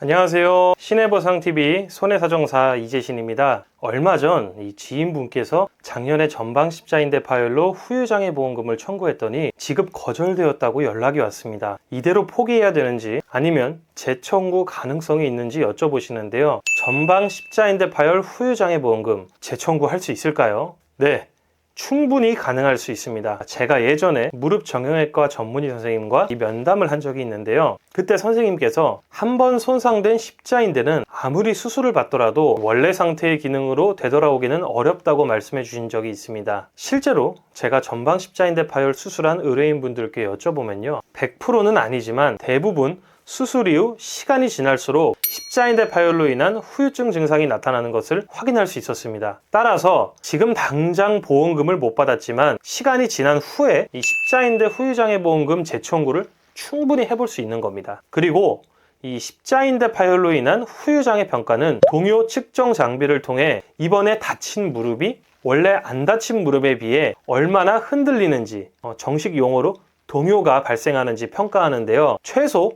안녕하세요. 신해보상TV 손해사정사 이재신입니다. 얼마 전 이 지인분께서 작년에 전방 십자인대 파열로 후유장애 보험금을 청구했더니 지급 거절되었다고 연락이 왔습니다. 이대로 포기해야 되는지 아니면 재청구 가능성이 있는지 여쭤보시는데요. 전방 십자인대 파열 후유장애 보험금 재청구할 수 있을까요? 네. 충분히 가능할 수 있습니다. 제가 예전에 무릎 정형외과 전문의 선생님과 이 면담을 한 적이 있는데요. 그때 선생님께서 한 번 손상된 십자인대는 아무리 수술을 받더라도 원래 상태의 기능으로 되돌아오기는 어렵다고 말씀해 주신 적이 있습니다. 실제로 제가 전방 십자인대 파열 수술한 의뢰인분들께 여쭤보면요. 100%는 아니지만 대부분 수술 이후 시간이 지날수록 십자인대 파열로 인한 후유증 증상이 나타나는 것을 확인할 수 있었습니다. 따라서 지금 당장 보험금을 못 받았지만 시간이 지난 후에 이 십자인대 후유장애 보험금 재청구를 충분히 해볼 수 있는 겁니다. 그리고 이 십자인대 파열로 인한 후유장애 평가는 동요 측정 장비를 통해 이번에 다친 무릎이 원래 안 다친 무릎에 비해 얼마나 흔들리는지 어, 정식 용어로 동요가 발생하는지 평가하는데요. 최소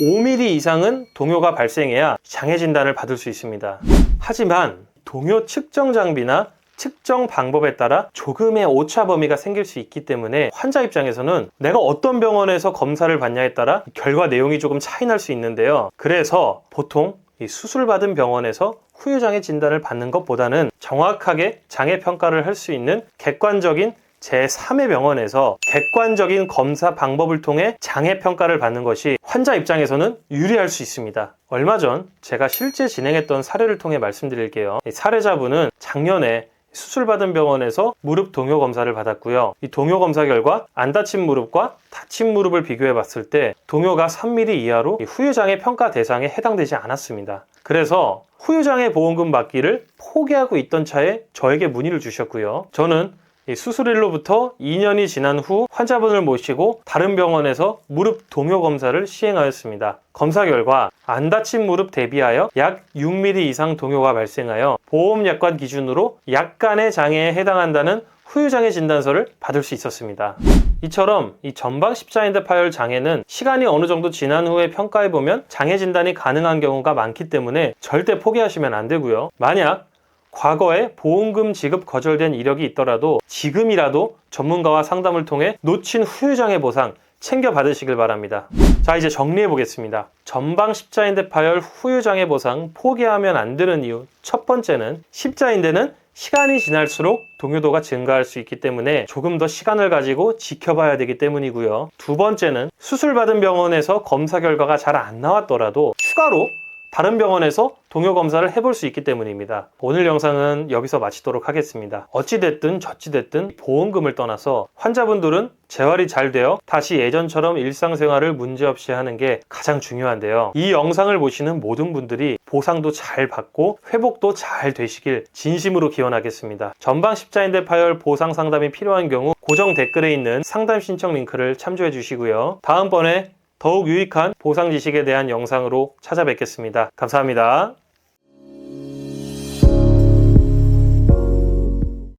5mm 이상은 동요가 발생해야 장애 진단을 받을 수 있습니다. 하지만 동요 측정 장비나 측정 방법에 따라 조금의 오차 범위가 생길 수 있기 때문에 환자 입장에서는 내가 어떤 병원에서 검사를 받냐에 따라 결과 내용이 조금 차이 날 수 있는데요. 그래서 보통 이 수술받은 병원에서 후유장애 진단을 받는 것보다는 정확하게 장애 평가를 할 수 있는 객관적인 제3의 병원에서 객관적인 검사 방법을 통해 장애 평가를 받는 것이 환자 입장에서는 유리할 수 있습니다. 얼마 전 제가 실제 진행했던 사례를 통해 말씀드릴게요. 이 사례자분은 작년에 수술받은 병원에서 무릎 동요 검사를 받았고요. 이 동요 검사 결과 안 다친 무릎과 다친 무릎을 비교해 봤을 때 동요가 3mm 이하로 이 후유장애 평가 대상에 해당되지 않았습니다. 그래서 후유장애 보험금 받기를 포기하고 있던 차에 저에게 문의를 주셨고요. 저는 이 수술일로부터 2년이 지난 후 환자분을 모시고 다른 병원에서 무릎 동요 검사를 시행하였습니다. 검사 결과 안 다친 무릎 대비하여 약 6mm 이상 동요가 발생하여 보험약관 기준으로 약간의 장애에 해당한다는 후유장애 진단서를 받을 수 있었습니다. 이처럼 이 전방 십자인대 파열 장애는 시간이 어느 정도 지난 후에 평가해 보면 장애 진단이 가능한 경우가 많기 때문에 절대 포기하시면 안 되고요. 만약 과거에 보험금 지급 거절된 이력이 있더라도 지금이라도 전문가와 상담을 통해 놓친 후유장애 보상 챙겨 받으시길 바랍니다. 자, 이제 정리해 보겠습니다. 전방 십자인대 파열 후유장애 보상 포기하면 안 되는 이유. 첫 번째는 십자인대는 시간이 지날수록 동요도가 증가할 수 있기 때문에 조금 더 시간을 가지고 지켜봐야 되기 때문이고요. 두 번째는 수술받은 병원에서 검사 결과가 잘 안 나왔더라도 추가로 다른 병원에서 동요 검사를 해볼 수 있기 때문입니다. 오늘 영상은 여기서 마치도록 하겠습니다. 어찌됐든 저찌됐든 보험금을 떠나서 환자분들은 재활이 잘 되어 다시 예전처럼 일상생활을 문제없이 하는 게 가장 중요한데요. 이 영상을 보시는 모든 분들이 보상도 잘 받고 회복도 잘 되시길 진심으로 기원하겠습니다. 전방 십자인대 파열 보상 상담이 필요한 경우 고정 댓글에 있는 상담 신청 링크를 참조해 주시고요. 다음번에 더욱 유익한 보상 지식에 대한 영상으로 찾아뵙겠습니다. 감사합니다.